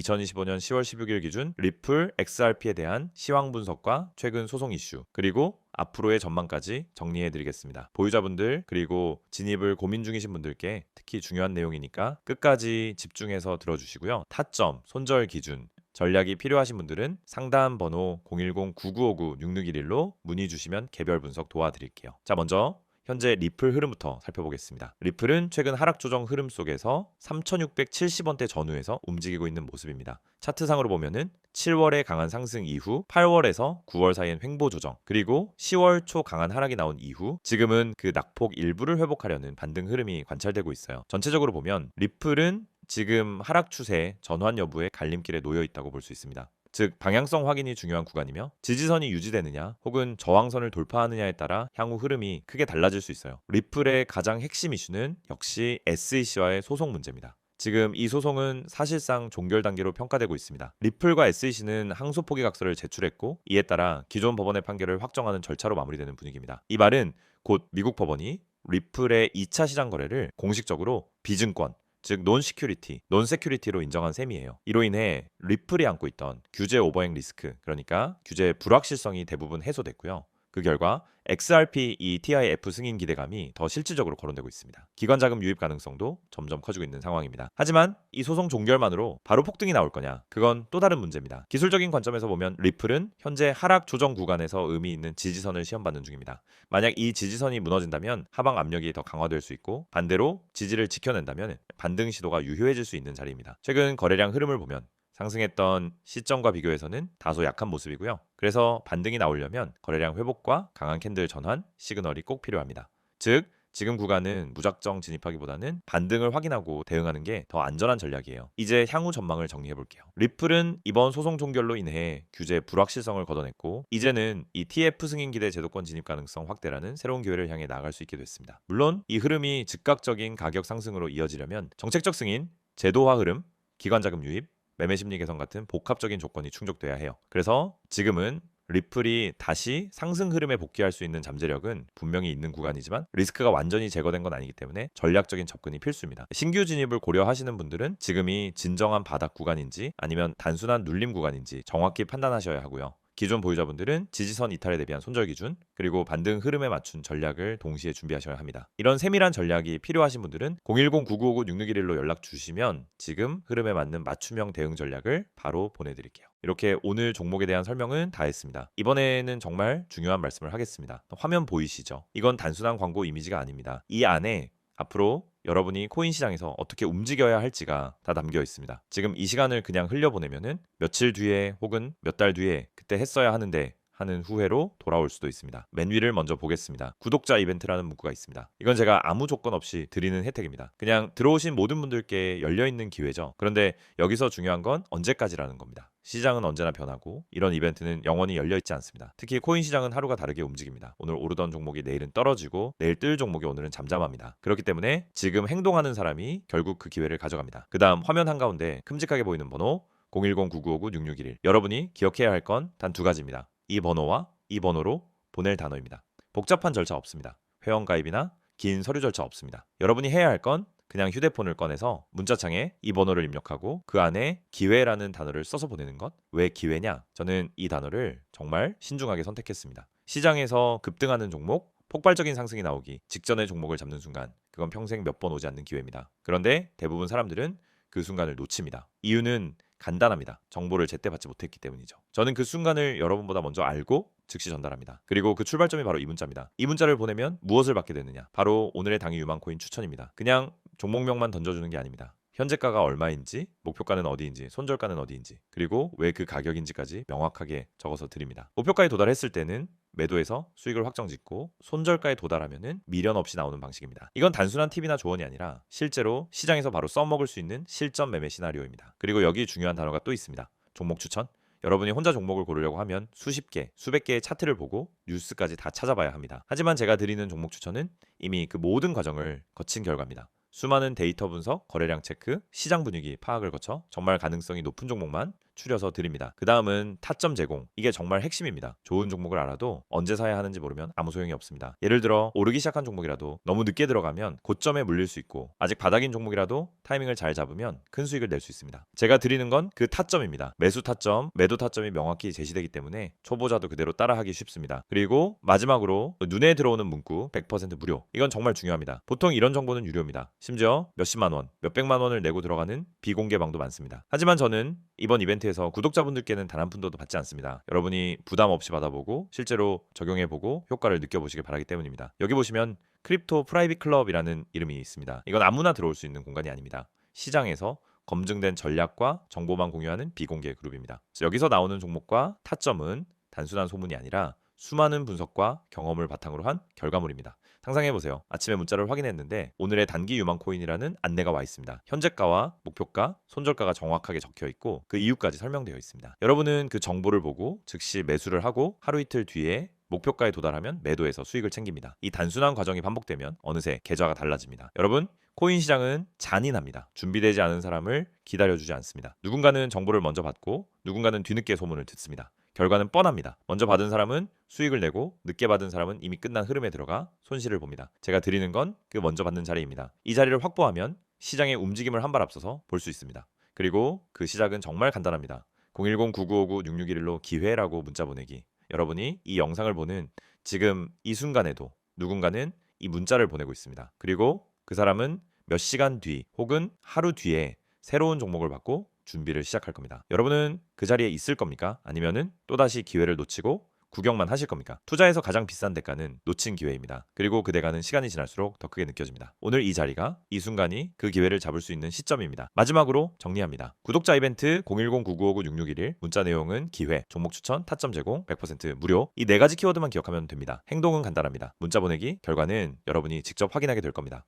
2025년 10월 16일 기준 리플 XRP에 대한 시황 분석과 최근 소송 이슈 그리고 앞으로의 전망까지 정리해 드리겠습니다. 보유자분들 그리고 진입을 고민 중이신 분들께 특히 중요한 내용이니까 끝까지 집중해서 들어주시고요. 타점, 손절 기준, 전략이 필요하신 분들은 상담 번호 010-9959-6611로 문의 주시면 개별 분석 도와드릴게요. 자, 먼저 현재 리플 흐름부터 살펴보겠습니다. 리플은 최근 하락 조정 흐름 속에서 3,670원대 전후에서 움직이고 있는 모습입니다. 차트상으로 보면은 7월에 강한 상승 이후 8월에서 9월 사이엔 횡보 조정 그리고 10월 초 강한 하락이 나온 이후 지금은 그 낙폭 일부를 회복하려는 반등 흐름이 관찰되고 있어요. 전체적으로 보면 리플은 지금 하락 추세 전환 여부의 갈림길에 놓여 있다고 볼 수 있습니다. 즉 방향성 확인이 중요한 구간이며 지지선이 유지되느냐 혹은 저항선을 돌파하느냐에 따라 향후 흐름이 크게 달라질 수 있어요. 리플의 가장 핵심 이슈는 역시 SEC와의 소송 문제입니다. 지금 이 소송은 사실상 종결 단계로 평가되고 있습니다. 리플과 SEC는 항소 포기 각서를 제출했고 이에 따라 기존 법원의 판결을 확정하는 절차로 마무리되는 분위기입니다. 이 말은 곧 미국 법원이 리플의 2차 시장 거래를 공식적으로 비증권 즉 논시큐리티, 논세큐리티로 인정한 셈이에요. 이로 인해 리플이 안고 있던 규제 오버행 리스크, 그러니까 규제 불확실성이 대부분 해소됐고요. 그 결과 XRP 이 TIF 승인 기대감이 더 실질적으로 거론되고 있습니다. 기관 자금 유입 가능성도 점점 커지고 있는 상황입니다. 하지만 이 소송 종결만으로 바로 폭등이 나올 거냐? 그건 또 다른 문제입니다. 기술적인 관점에서 보면 리플은 현재 하락 조정 구간에서 의미 있는 지지선을 시험받는 중입니다. 만약 이 지지선이 무너진다면 하방 압력이 더 강화될 수 있고 반대로 지지를 지켜낸다면 반등 시도가 유효해질 수 있는 자리입니다. 최근 거래량 흐름을 보면 상승했던 시점과 비교해서는 다소 약한 모습이고요. 그래서 반등이 나오려면 거래량 회복과 강한 캔들 전환 시그널이 꼭 필요합니다. 즉 지금 구간은 무작정 진입하기보다는 반등을 확인하고 대응하는 게 더 안전한 전략이에요. 이제 향후 전망을 정리해 볼게요. 리플은 이번 소송 종결로 인해 규제 불확실성을 걷어냈고 이제는 이 TF 승인 기대 제도권 진입 가능성 확대라는 새로운 기회를 향해 나아갈 수 있게 됐습니다. 물론 이 흐름이 즉각적인 가격 상승으로 이어지려면 정책적 승인, 제도화 흐름, 기관 자금 유입, 매매 심리 개선 같은 복합적인 조건이 충족돼야 해요. 그래서 지금은 리플이 다시 상승 흐름에 복귀할 수 있는 잠재력은 분명히 있는 구간이지만 리스크가 완전히 제거된 건 아니기 때문에 전략적인 접근이 필수입니다. 신규 진입을 고려하시는 분들은 지금이 진정한 바닥 구간인지 아니면 단순한 눌림 구간인지 정확히 판단하셔야 하고요. 기존 보유자분들은 지지선 이탈에 대비한 손절 기준 그리고 반등 흐름에 맞춘 전략을 동시에 준비하셔야 합니다. 이런 세밀한 전략이 필요하신 분들은 010-9959-6611로 연락 주시면 지금 흐름에 맞는 맞춤형 대응 전략을 바로 보내드릴게요. 이렇게 오늘 종목에 대한 설명은 다 했습니다. 이번에는 정말 중요한 말씀을 하겠습니다. 화면 보이시죠? 이건 단순한 광고 이미지가 아닙니다. 이 안에 앞으로 여러분이 코인 시장에서 어떻게 움직여야 할지가 다 담겨 있습니다. 지금 이 시간을 그냥 흘려보내면은 며칠 뒤에 혹은 몇 달 뒤에 그때 했어야 하는데 하는 후회로 돌아올 수도 있습니다. 맨 위를 먼저 보겠습니다. 구독자 이벤트라는 문구가 있습니다. 이건 제가 아무 조건 없이 드리는 혜택입니다. 그냥 들어오신 모든 분들께 열려있는 기회죠. 그런데 여기서 중요한 건 언제까지라는 겁니다. 시장은 언제나 변하고 이런 이벤트는 영원히 열려 있지 않습니다. 특히 코인 시장은 하루가 다르게 움직입니다. 오늘 오르던 종목이 내일은 떨어지고 내일 뜰 종목이 오늘은 잠잠합니다. 그렇기 때문에 지금 행동하는 사람이 결국 그 기회를 가져갑니다. 그다음 화면 한가운데 큼직하게 보이는 번호 010-9959-6611 여러분이 기억해야 할 건 단 두 가지입니다. 이 번호와 이 번호로 보낼 단어입니다. 복잡한 절차 없습니다. 회원 가입이나 긴 서류 절차 없습니다. 여러분이 해야 할 건 그냥 휴대폰을 꺼내서 문자창에 이 번호를 입력하고 그 안에 기회라는 단어를 써서 보내는 것. 왜 기회냐? 저는 이 단어를 정말 신중하게 선택했습니다. 시장에서 급등하는 종목, 폭발적인 상승이 나오기 직전의 종목을 잡는 순간 그건 평생 몇 번 오지 않는 기회입니다. 그런데 대부분 사람들은 그 순간을 놓칩니다. 이유는 간단합니다. 정보를 제때 받지 못했기 때문이죠. 저는 그 순간을 여러분보다 먼저 알고 즉시 전달합니다. 그리고 그 출발점이 바로 이 문자입니다. 이 문자를 보내면 무엇을 받게 되느냐? 바로 오늘의 당일 유망코인 추천입니다. 그냥 종목명만 던져주는 게 아닙니다. 현재가가 얼마인지, 목표가는 어디인지, 손절가는 어디인지, 그리고 왜 그 가격인지까지 명확하게 적어서 드립니다. 목표가에 도달했을 때는 매도해서 수익을 확정 짓고 손절가에 도달하면은 미련 없이 나오는 방식입니다. 이건 단순한 팁이나 조언이 아니라 실제로 시장에서 바로 써먹을 수 있는 실전 매매 시나리오입니다. 그리고 여기 중요한 단어가 또 있습니다. 종목 추천. 여러분이 혼자 종목을 고르려고 하면 수십 개, 수백 개의 차트를 보고 뉴스까지 다 찾아봐야 합니다. 하지만 제가 드리는 종목 추천은 이미 그 모든 과정을 거친 결과입니다. 수많은 데이터 분석, 거래량 체크, 시장 분위기 파악을 거쳐 정말 가능성이 높은 종목만 추려서 드립니다. 그 다음은 타점 제공. 이게 정말 핵심입니다. 좋은 종목을 알아도 언제 사야 하는지 모르면 아무 소용이 없습니다. 예를 들어 오르기 시작한 종목이라도 너무 늦게 들어가면 고점에 물릴 수 있고 아직 바닥인 종목이라도 타이밍을 잘 잡으면 큰 수익을 낼 수 있습니다. 제가 드리는 건 그 타점입니다. 매수 타점, 매도 타점이 명확히 제시되기 때문에 초보자도 그대로 따라하기 쉽습니다. 그리고 마지막으로 눈에 들어오는 문구 100% 무료. 이건 정말 중요합니다. 보통 이런 정보는 유료입니다. 심지어 몇십만 원, 몇백만 원을 내고 들어가는 비공개 방도 많습니다. 하지만 저는 이번 이벤트 에서 구독자분들께는 단 한 푼도 받지 않습니다. 여러분이 부담 없이 받아보고 실제로 적용해보고 효과를 느껴보시길 바라기 때문입니다. 여기 보시면 크립토 프라이빗 클럽이라는 이름이 있습니다. 이건 아무나 들어올 수 있는 공간이 아닙니다. 시장에서 검증된 전략과 정보만 공유하는 비공개 그룹입니다. 여기서 나오는 종목과 타점은 단순한 소문이 아니라 수많은 분석과 경험을 바탕으로 한 결과물입니다. 상상해 보세요. 아침에 문자를 확인했는데 오늘의 단기 유망 코인이라는 안내가 와 있습니다. 현재가와 목표가, 손절가가 정확하게 적혀 있고 그 이유까지 설명되어 있습니다. 여러분은 그 정보를 보고 즉시 매수를 하고 하루 이틀 뒤에 목표가에 도달하면 매도해서 수익을 챙깁니다. 이 단순한 과정이 반복되면 어느새 계좌가 달라집니다. 여러분, 코인 시장은 잔인합니다. 준비되지 않은 사람을 기다려주지 않습니다. 누군가는 정보를 먼저 받고 누군가는 뒤늦게 소문을 듣습니다. 결과는 뻔합니다. 먼저 받은 사람은 수익을 내고 늦게 받은 사람은 이미 끝난 흐름에 들어가 손실을 봅니다. 제가 드리는 건 그 먼저 받는 자리입니다. 이 자리를 확보하면 시장의 움직임을 한 발 앞서서 볼 수 있습니다. 그리고 그 시작은 정말 간단합니다. 010-9959-6611로 기회라고 문자 보내기. 여러분이 이 영상을 보는 지금 이 순간에도 누군가는 이 문자를 보내고 있습니다. 그리고 그 사람은 몇 시간 뒤 혹은 하루 뒤에 새로운 종목을 받고 준비를 시작할 겁니다. 여러분은 그 자리에 있을 겁니까? 아니면은 또다시 기회를 놓치고 구경만 하실 겁니까? 투자에서 가장 비싼 대가는 놓친 기회입니다. 그리고 그 대가는 시간이 지날수록 더 크게 느껴집니다. 오늘 이 자리가 이 순간이 그 기회를 잡을 수 있는 시점입니다. 마지막으로 정리합니다. 구독자 이벤트 010-9959-6611 문자 내용은 기회, 종목 추천, 타점 제공, 100% 무료 이 네 가지 키워드만 기억하면 됩니다. 행동은 간단합니다. 문자 보내기, 결과는 여러분이 직접 확인하게 될 겁니다.